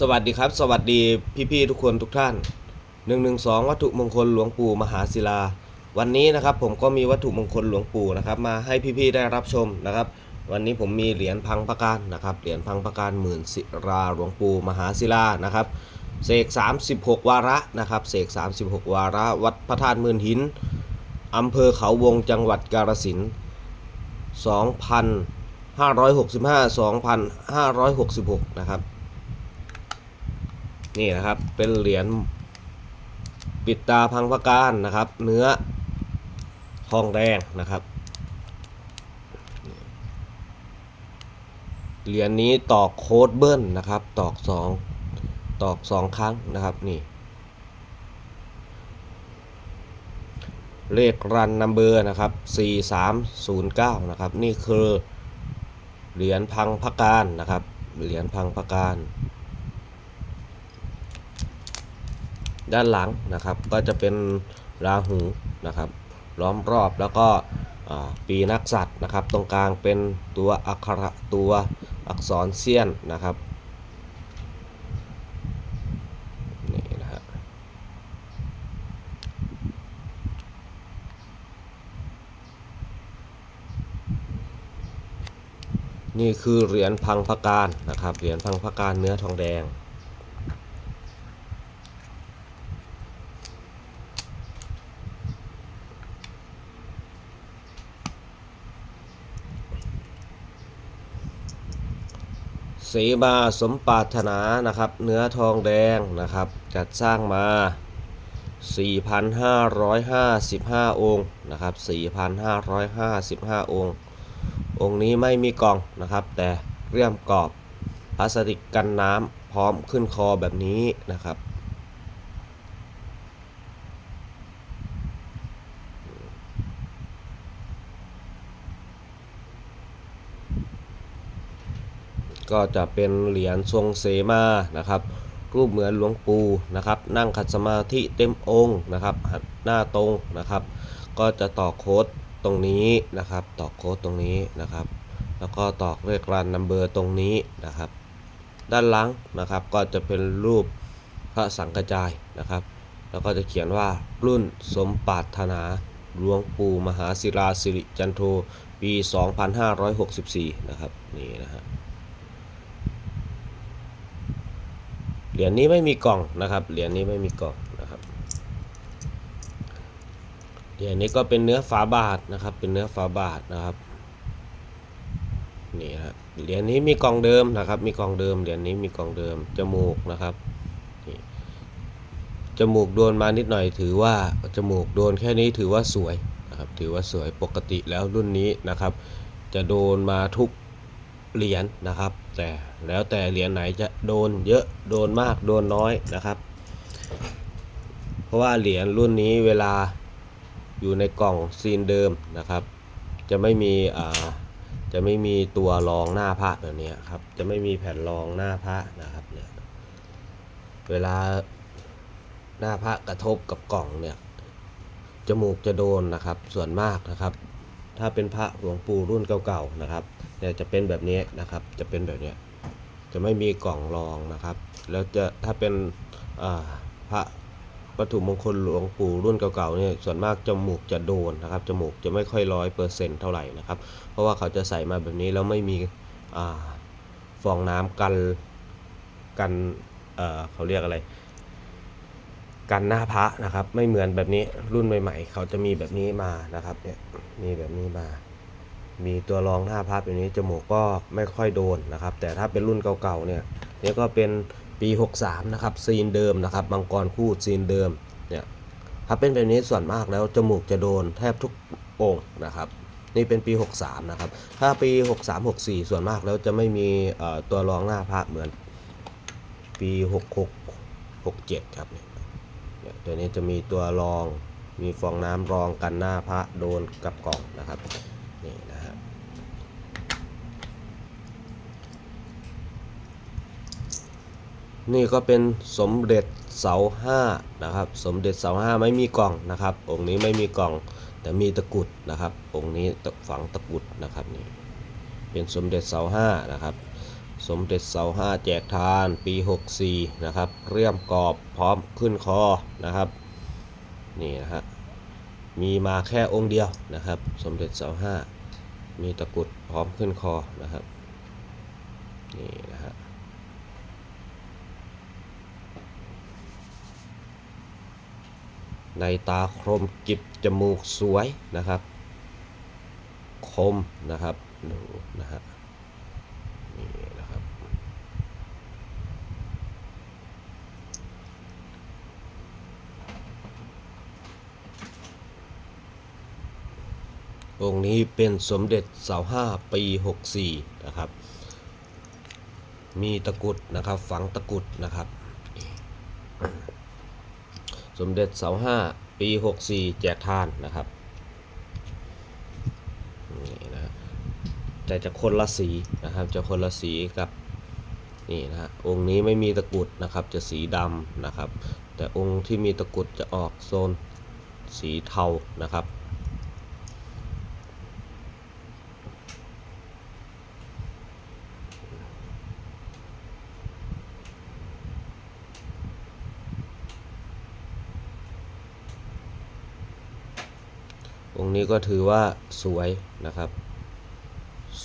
สวัสดีครับ สวัสดีพี่ๆทุกคนทุกท่าน 112 วัตถุมงคลหลวงปู่มหาศิลา วันนี้นะครับผมก็มีวัตถุมงคลหลวงปู่นะครับมาให้พี่ๆได้รับชมนะครับ วันนี้ผมมีเหรียญพังประการนะครับเหรียญพังประการหมื่นศิราหลวงปู่มหาศิลานะครับเสก 36 วาระนะครับเสก 36 วาระ วัดพระธาตุหมื่นหินอำเภอเขาวงจังหวัดกาฬสินธุ์2,565 2,566 นะครับ นี่นะครับเป็นเหรียญปิดตาพังพระการนะครับ เนื้อทองแดงนะครับเหรียญนี้ตอกโค้ดเบิ้ลนะครับ ตอกสองตอกสองครั้งนะครับนี่ เลขรันนัมเบอร์นะครับ 4309 นะครับ นี่คือเหรียญพังพระการนะครับ เหรียญพังพระการ ด้านหลังนะครับ ก็จะเป็นราหูนะครับ ล้อมรอบแล้วก็ปีนักสัตว์นะครับ ตรงกลางเป็นตัวอักขระตัวอักษรเซียนนะครับนี่นะฮะนี่คือเหรียญพังพการนะครับเหรียญพังพการเนื้อทองแดง สีมาสมปรารถนานะครับ เนื้อทองแดงนะครับ จัดสร้างมา 4,555 องค์นะครับ 4,555 องค์ องค์นี้ไม่มีกล่องนะครับ แต่เรียมกรอบพลาสติกกันน้ำพร้อมขึ้นคอแบบนี้นะครับ ก็จะเป็นเหรียญทรงเสมานะครับ รูปเหมือนหลวงปู่นะครับ นั่งขัดสมาธิเต็มองค์นะครับหันหน้าตรงนะครับ ก็จะต่อโค้ดตรงนี้นะครับ ต่อโค้ดตรงนี้นะครับ แล้วก็ตอกเลขรันนัมเบอร์ตรงนี้นะครับ ด้านหลังนะครับก็จะเป็นรูปพระสังกจายนะครับ แล้วก็จะเขียนว่ารุ่นสมปรารถนาหลวงปู่มหาศิลาสิริจันโทปี 2564 นะครับ นี่นะฮะ เหรียญนี้ไม่มีกล่องนะครับ เหรียญนี้ไม่มีกล่องนะครับ เหรียญนี้ก็เป็นเนื้อฝาบาทนะครับ เป็นเนื้อฝาบาทนะครับ นี่ฮะเหรียญนี้มีกล่องเดิมนะครับ มีกล่องเดิม เหรียญนี้มีกล่องเดิม จมูกนะครับจมูกโดนมานิดหน่อยถือว่าจมูกโดนแค่นี้ถือว่าสวยนะครับถือว่าสวยปกติแล้วรุ่นนี้นะครับ จะโดนมาทุก เหรียญนะครับ แต่แล้วแต่เหรียญไหนจะโดนเยอะโดนมากโดนน้อยนะครับ เพราะว่าเหรียญรุ่นนี้เวลาอยู่ในกล่องซีนเดิมนะครับ จะไม่มีอ่าจะไม่มีตัวรองหน้าพระแบบนี้ครับ จะไม่มีแผ่นรองหน้าพระนะครับเนี่ยเวลาหน้าพระกระทบกับกล่องเนี่ยจมูกจะโดนนะครับส่วนมากนะครับ ถ้าเป็นพระหลวงปู่รุ่นเก่าๆนะครับเนี่ยจะเป็นแบบนี้นะครับ จะเป็นแบบนี้จะไม่มีกล่องรองนะครับ แล้วจะถ้าเป็นพระวัตถุมงคลหลวงปู่รุ่นเก่าๆเนี่ยส่วนมากจมูกจะโดนนะครับจมูกจะไม่ค่อยร้อยเปอร์เซ็นต์เท่าไหร่นะครับ เพราะว่าเขาจะใส่มาแบบนี้แล้วไม่มีอฟองน้ำกันกันเเขาเรียกอะไร กันหน้าพระนะครับ ไม่เหมือนแบบนี้รุ่นใหม่ๆ เขาจะมีแบบนี้มานะครับเนี่ยมีแบบนี้มา มีตัวรองหน้าพับอย่างนี้จมูกก็ไม่ค่อยโดนนะครับ แต่ถ้าเป็นรุ่นเก่าๆเนี่ยนี่ก็เป็นปี 63 นะครับซีนเดิมนะครับมังกรคู่ซีนเดิมเนี่ยถ้าเป็นแบบนี้ส่วนมากแล้วจมูกจะโดนแทบทุกองค์นะครับนี่เป็นปี 63 นะครับ ถ้าปี 63 64 ส่วนมากแล้วจะไม่มีเอ่อตัวรองหน้าพระเหมือนปี 66 67 ครับเนี่ยเนี่ย ตัวนี้จะมีตัวรอง มีฟองน้ำรองกันหน้าพระโดนกับกล่องนะครับ นี่นะฮะนี่ก็เป็นสมเด็จเสาห้านะครับ สมเด็จเสาห้าไม่มีกล่องนะครับ องค์นี้ไม่มีกล่องแต่มีตะกุดนะครับ องค์นี้ฝังตะกุดนะครับนี่เป็นสมเด็จเสาห้านะครับ สมเด็จเสาห้าแจกทานปี 64 นะครับเรียมกรอบพร้อมขึ้นคอนะครับนี่นะฮะมีมาแค่องค์เดียวนะครับ สมเด็จเสาห้ามีตะกุดพร้อมขึ้นคอนะครับนี่นะฮะในตาคมกิบจมูกสวยนะครับ คมนะครับดูนะฮะนี่นะครับ องค์นี้เป็นสมเด็จเสาห้าปี 64 นะครับ มีตะกุดนะครับฝังตะกุดนะครับ สมเด็จเสาห้าปี 64 แจกทานนะครับนี่นะฮะแต่จะคนละสีนะครับจะคนละสีกับนี่นะฮะองค์นี้ไม่มีตะกุดนะครับจะสีดำนะครับ แต่องค์ที่มีตะกุดจะออกโซนสีเทานะครับ องค์นี้ก็ถือว่าสวยนะครับ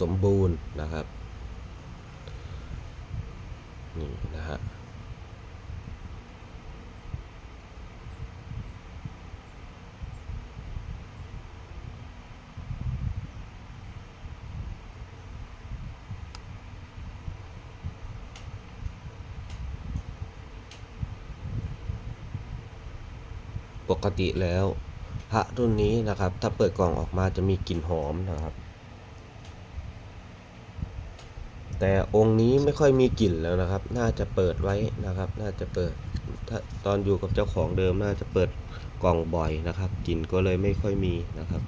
สมบูรณ์นะครับนี่นะฮะปกติแล้ว ระรุ่นนี้นะครับ ถ้าเปิดกล่องออกมาจะมีกลิ่นหอมนะครับ แต่องค์นี้ไม่ค่อยมีกลิ่นแล้วนะครับ น่าจะเปิดไว้นะครับ น่าจะเปิดถ้าตอนอยู่กับเจ้าของเดิมน่าจะเปิดกล่องบ่อยนะครับกลิ่นก็เลยไม่ค่อยมีนะครับ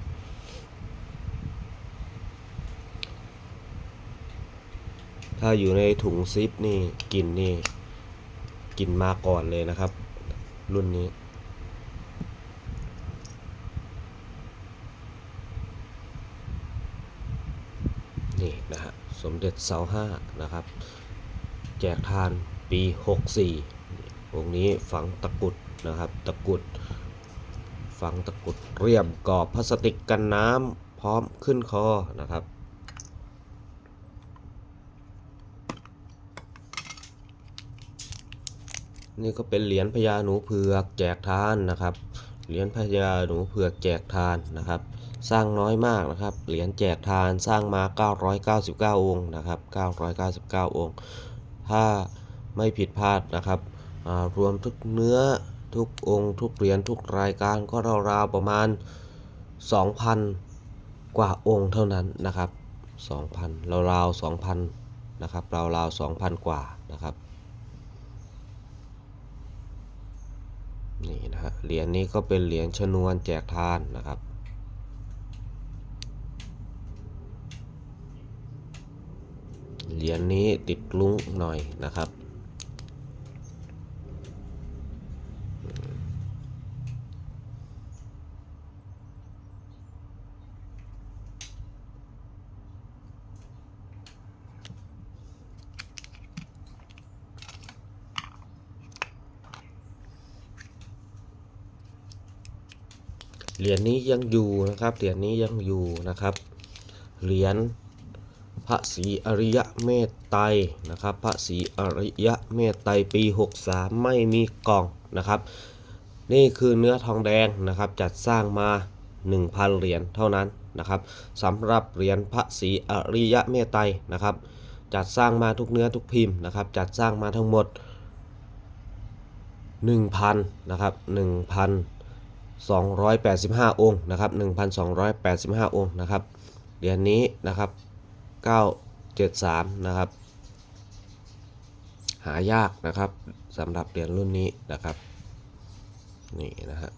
ถ้าอยู่ในถุงซิปนี่กลิ่นนี่กลิ่นมาก่อนเลยนะครับ รุ่นนี้ นี่นะฮะสมเด็จเสาห้านะครับ แจกทานปี 64องค์นี้ฝังตะกุดนะครับ ตะกุดฝังตะกุดเรียบกรอบพลาสติกกันน้ำพร้อมขึ้นคอนะครับนี่ก็เป็นเหรียญพญาหนูเผือกแจกทานนะครับ เหรียญพญาหนูเผือกแจกทานนะครับ สร้างน้อยมากนะครับ เหรียญแจกทานสร้างมา 999 องค์นะครับ 999 องค์ ถ้าไม่ผิดพลาดนะครับรวมทุกเนื้อทุกองค์ทุกเหรียญทุกรายการก็ราวๆประมาณ 2,000 กว่าองค์เท่านั้นนะครับ 2,000ราวๆ2,000 นะครับราวๆ2,000 กว่านะครับนี่นะฮะเหรียญนี้ก็เป็นเหรียญชนวนแจกทานนะครับ เหรียญนี้ติดลุ้งหน่อยนะครับ เหรียญนี้ยังอยู่นะครับ เหรียญนี้ยังอยู่นะครับ เหรียญ พระศรีอริยะเมตไตรนะครับ พระศรีอริยะเมตไตรปี 63 ไม่มีกล่องนะครับ นี่คือเนื้อทองแดงนะครับ จัดสร้างมา 1,000 เหรียญเท่านั้นนะครับสำหรับเหรียญพระศรีอริยะเมตไตรนะครับ จัดสร้างมาทุกเนื้อทุกพิมพ์นะครับ จัดสร้างมาทั้งหมด 1,000 นะครับ1,000 285 องค์นะครับ 1,285 องค์นะครับเหรียญนี้นะครับ 973 นะครับ หายากนะครับสำหรับเหรียญรุ่นนี้นะครับ นี่นะฮะ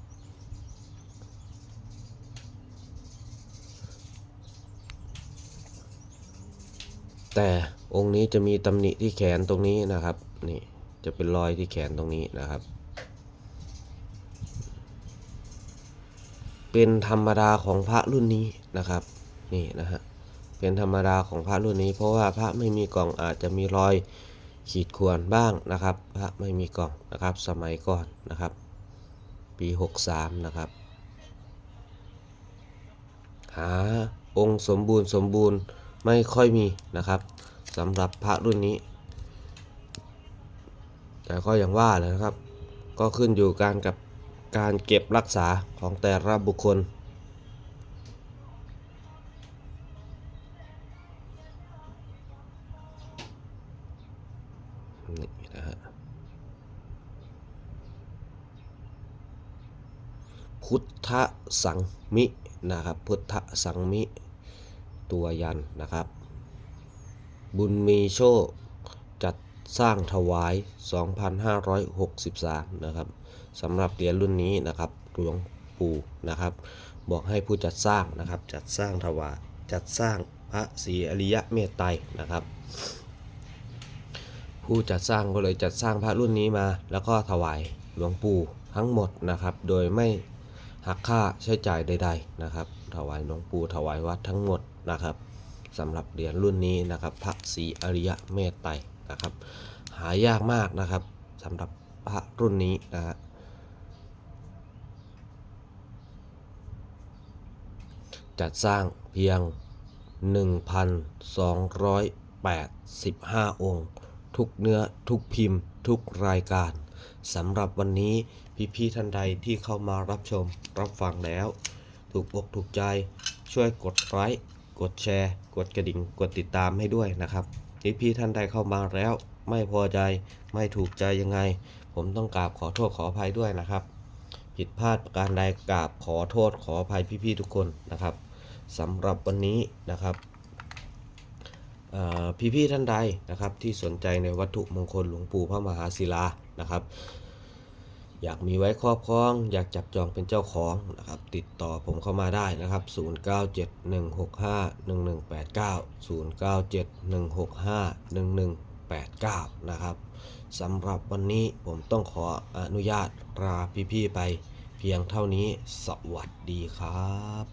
แต่องค์นี้จะมีตำหนิที่แขนตรงนี้นะครับ นี่จะเป็นรอยที่แขนตรงนี้นะครับ เป็นธรรมดาของพระรุ่นนี้นะครับ นี่นะฮะ เป็นธรรมดาของพระรุ่นนี้ เพราะว่าพระไม่มีกล่องอาจจะมีรอยขีดข่วนบ้างนะครับ พระไม่มีกล่องนะครับสมัยก่อนนะครับ ปี 63 นะครับ หาองค์สมบูรณ์สมบูรณ์ไม่ค่อยมีนะครับสำหรับพระรุ่นนี้ แต่ก็อย่างว่าเลยนะครับ ก็ขึ้นอยู่การกับการเก็บรักษาของแต่ละบุคคล นี่นะฮะพุทธสังมินะครับ พุทธสังมิตัวยันนะครับ บุญมีโชคจัดสร้างถวาย 2563 นะครับสำหรับเหรียญรุ่นนี้นะครับหลวงปู่นะครับ บอกให้ผู้จัดสร้างนะครับ จัดสร้างถวายจัดสร้างพระศรีอริยะเมตไตรนะครับ ผู้จัดสร้างก็เลยจัดสร้างพระรุ่นนี้มา แล้วก็ถวายหลวงปู่ทั้งหมดนะครับ โดยไม่หักค่าใช้จ่ายใด ๆนะครับ ถวายหลวงปู่ถวายวัดทั้งหมดนะครับสำหรับเหรียญรุ่นนี้นะครับพระศรีอริยะเมตไตรนะครับ หายากมากนะครับสำหรับพระรุ่นนี้นะฮะจัดสร้างเพียง 1,285 องค์ ทุกเนื้อทุกพิมพ์ทุกรายการสำหรับวันนี้พี่ๆท่านใดที่เข้ามารับชมรับฟังแล้ว ถูกอกถูกใจช่วยกดไลค์กดแชร์ กดกระดิ่งกดติดตามให้ด้วยนะครับพี่ๆท่านใดเข้ามาแล้ว ไม่พอใจไม่ถูกใจยังไง ผมต้องกราบขอโทษขออภัยด้วยนะครับ ผิดพลาดประการใดกราบขอโทษขออภัยพี่ๆทุกคนนะครับสำหรับวันนี้นะครับ พี่ๆท่านใดนะครับที่สนใจในวัตถุมงคลหลวงปู่พระมหาศิลานะครับ อยากมีไว้ครอบครอง อยากจับจองเป็นเจ้าของนะครับติดต่อผมเข้ามาได้นะครับ 0971651189นะครับสำหรับวันนี้ผมต้องขออนุญาตลาพี่ๆไปเพียงเท่านี้สวัสดีครับ